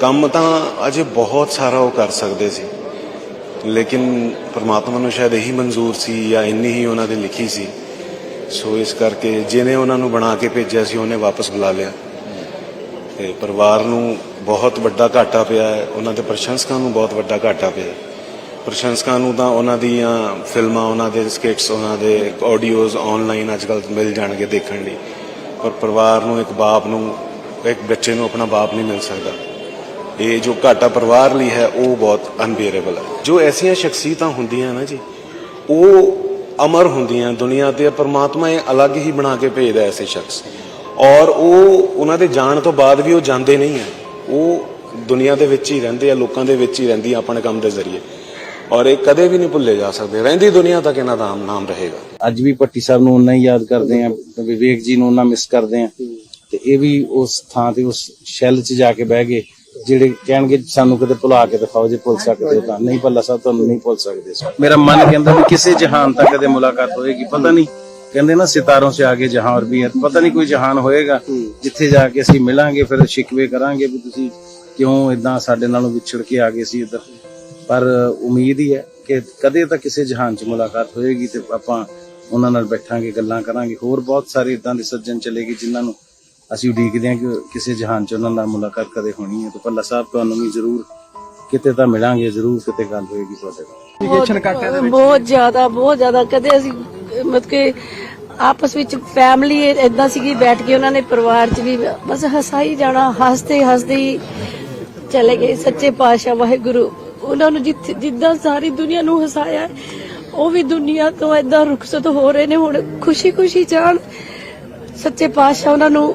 ਕੰਮ ਤਾਂ ਅਜੇ ਬਹੁਤ ਸਾਰਾ ਉਹ ਕਰ ਸਕਦੇ ਸੀ। ਲੇਕਿਨ ਪਰਮਾਤਮਾ ਨੂੰ ਸ਼ਾਇਦ ਇਹੀ ਮਨਜ਼ੂਰ ਸੀ ਜਾਂ ਇੰਨੀ ਹੀ ਉਹਨਾਂ ਦੇ ਲਿਖੀ ਸੀ। ਸੋ ਇਸ ਕਰਕੇ ਜਿਹਨੇ ਉਹਨਾਂ ਨੂੰ ਬਣਾ ਕੇ ਭੇਜਿਆ ਸੀ, ਉਹਨੇ ਵਾਪਸ ਬੁਲਾ ਲਿਆ। ਤੇ ਪਰਿਵਾਰ ਨੂੰ ਬਹੁਤ ਵੱਡਾ ਘਾਟਾ ਪਿਆ ਹੈ। ਉਹਨਾਂ ਦੇ ਪ੍ਰਸ਼ੰਸਕਾਂ ਨੂੰ ਬਹੁਤ ਵੱਡਾ ਘਾਟਾ ਪਿਆ ਪ੍ਰਸ਼ੰਸਕਾਂ ਨੂੰ ਤਾਂ ਉਹਨਾਂ ਦੀਆਂ ਫਿਲਮਾਂ, ਉਹਨਾਂ ਦੇ ਸਕਿਟਸ ਉਹਨਾਂ ਦੇ ਆਡੀਓਜ਼ ਆਨਲਾਈਨ ਅੱਜਕੱਲ ਮਿਲ ਜਾਣਗੇ ਦੇਖਣ ਲਈ। ਪਰ ਪਰਿਵਾਰ ਨੂੰ, ਇੱਕ ਬਾਪ ਨੂੰ, ਇੱਕ ਬੱਚੇ ਨੂੰ ਆਪਣਾ ਬਾਪ ਨਹੀਂ ਮਿਲ ਸਕਦਾ। ਇਹ ਜੋ ਘਾਟਾ ਪਰਿਵਾਰ ਲਈ ਹੈ, ਉਹ ਬਹੁਤ ਅਨਬੀਅਰੇਬਲ ਹੈ। ਜੋ ਐਸੀਆਂ ਸ਼ਖਸੀਅਤਾਂ ਹੁੰਦੀਆਂ ਨਾ ਜੀ, ਉਹ ਅਮਰ ਹੁੰਦੀਆਂ ਦੁਨੀਆ ਤੇ, ਪਰਮਾਤਮਾ ਇਹ ਅਲੱਗ ਹੀ ਬਣਾ ਕੇ ਭੇਜਦਾ ਐਸੇ ਸ਼ਖਸ। ਔਰ ਉਹ ਉਹਨਾਂ ਦੇ ਜਾਣ ਤੋਂ ਬਾਅਦ ਵੀ ਉਹ ਜਾਂਦੇ ਨਹੀਂ ਹੈ। ਉਹ ਦੁਨੀਆ ਦੇ ਵਿੱਚ ਹੀ ਰਹਿੰਦੇ ਆ, ਲੋਕਾਂ ਦੇ ਵਿੱਚ ਹੀ ਰਹਿੰਦੀ ਆਪਣੇ ਕੰਮ ਦੇ ਜ਼ਰੀਏ। ਔਰ ਇਹ ਕਦੇ ਵੀ ਨਹੀਂ ਭੁੱਲੇ ਜਾ ਸਕਦੇ। ਰਹਿੰਦੀ ਦੁਨੀਆ ਤੱਕ ਇਹਨਾਂ ਦਾ ਨਾਮ ਰਹੇਗਾ। ਅੱਜ ਵੀ ਪੱਟੀ ਸਾਹਿਬ ਨੂੰ ਉਹਨਾਂ ਹੀ ਯਾਦ ਕਰਦੇ ਆ ਵਿਵੇਕ ਜੀ ਨੂੰ ਉਹਨਾਂ ਮਿਸ ਕਰਦੇ ਆ ਤੇ ਇਹ ਵੀ ਉਸ ਥਾਂ ਤੇ, ਉਸ ਸ਼ੈਲ 'ਚ ਜਾ ਕੇ ਬਹਿ ਗਏ। ਜਿਹੜੇ ਕਹਿਣਗੇ ਸਾਨੂੰ ਕਦੇ ਭੁਲਾ ਕੇ ਦਿਖਾਓ ਜੇ ਭੁੱਲ ਸਕਦੇ ਹੋ ਤਾਂ ਨਹੀਂ ਭੱਲਾ ਸਾਹਿਬ ਤੁਹਾਨੂੰ ਨਹੀਂ ਭੁੱਲ ਸਕਦੇ ਮੇਰਾ ਮਨ ਕਹਿੰਦਾ ਵੀ ਕਿਸੇ ਜਹਾਨ ਤੱਕ ਕਦੇ ਮੁਲਾਕਾਤ ਹੋਏਗੀ ਪਤਾ ਨਹੀਂ। ਕਹਿੰਦੇ ਨਾ ਸਿਤਾਰੋਂ ਸੇ ਆਗੇ ਜਹਾਂ ਔਰ ਵੀ ਹੈ ਪਤਾ ਨਹੀਂ ਕੋਈ ਜਹਾਨ ਹੋਏਗਾ। ਜਿੱਥੇ ਜਾ ਕੇ ਅਸੀਂ ਮਿਲਾਂਗੇ ਫਿਰ ਸ਼ਿਕਵੇ ਕਰਾਂਗੇ ਵੀ ਤੁਸੀਂ ਕਿਉਂ ਇਦਾਂ ਸਾਡੇ ਨਾਲੋਂ ਵਿਛੜ ਕੇ ਆ ਗਏ ਸੀ ਇੱਧਰ। ਪਰ ਉਮੀਦ ਹੀ ਹੈ ਕਿ ਕਦੇ ਤਾਂ ਕਿਸੇ ਜਹਾਨ 'ਚ ਮੁਲਾਕਾਤ ਹੋਏਗੀ ਤੇ ਆਪਾਂ ਉਹਨਾਂ ਨਾਲ ਬੈਠਾਂਗੇ ਗੱਲਾਂ ਕਰਾਂਗੇ। ਹੋਰ ਬਹੁਤ ਸਾਰੇ ਇਦਾਂ ਦੇ ਸੱਜਣ ਚਲੇਗੇ ਜਿਨ੍ਹਾਂ ਨੂੰ ਅਸੀਂ ਉਡੀਕਦੇ ਹਾਂ ਕਿ ਕਿਸੇ ਜਹਾਨ 'ਚ ਉਹਨਾਂ ਨਾਲ ਮੁਲਾਕਾਤ ਕਦੇ ਹੋਣੀ ਹੈ ਤੇ ਭੱਲਾ ਸਾਹਿਬ ਤੁਹਾਨੂੰ ਵੀ ਜ਼ਰੂਰ ਕਿਤੇ ਤਾਂ ਮਿਲਾਂਗੇ ਜ਼ਰੂਰ ਕਿਤੇ ਗੱਲ ਹੋਏਗੀ ਤੁਹਾਡੇ ਨਾਲ। ਬਹੁਤ ਬਹੁਤ ਜ਼ਿਆਦਾ ਬਹੁਤ ਜ਼ਿਆਦਾ। ਕਦੇ ਅਸੀਂ ਮਤਲਬ ਕਿ ਆਪਸ ਵਿੱਚ ਫੈਮਿਲੀ ਇਦਾਂ ਸੀਗੀ ਬੈਠ ਕੇ ਉਹਨਾਂ ਨੇ ਪਰਿਵਾਰ 'ਚ ਵੀ ਬਸ ਹਸਾਈ ਜਾਣਾ ਹੱਸਦੇ ਹੱਸਦੇ ਹੀ ਚਲੇ ਗਏ। ਸੱਚੇ ਪਾਤਸ਼ਾਹ ਵਾਹਿਗੁਰੂ ਉਹਨਾਂ ਨੂੰ ਜਿੱਥੇ ਜਿੱਦਾਂ ਸਾਰੀ ਦੁਨੀਆ ਨੂੰ ਹਸਾਇਆ ਹੈ, ਉਹ ਵੀ ਦੁਨੀਆ ਤੋਂ ਇਦਾਂ ਰੁਖਸਤ ਹੋ ਰਹੇ ਨੇ ਹੁਣ ਖੁਸ਼ੀ ਖੁਸ਼ੀ ਜਾਣ। ਸੱਚੇ ਪਾਤਸ਼ਾਹ ਉਹਨਾਂ ਨੂੰ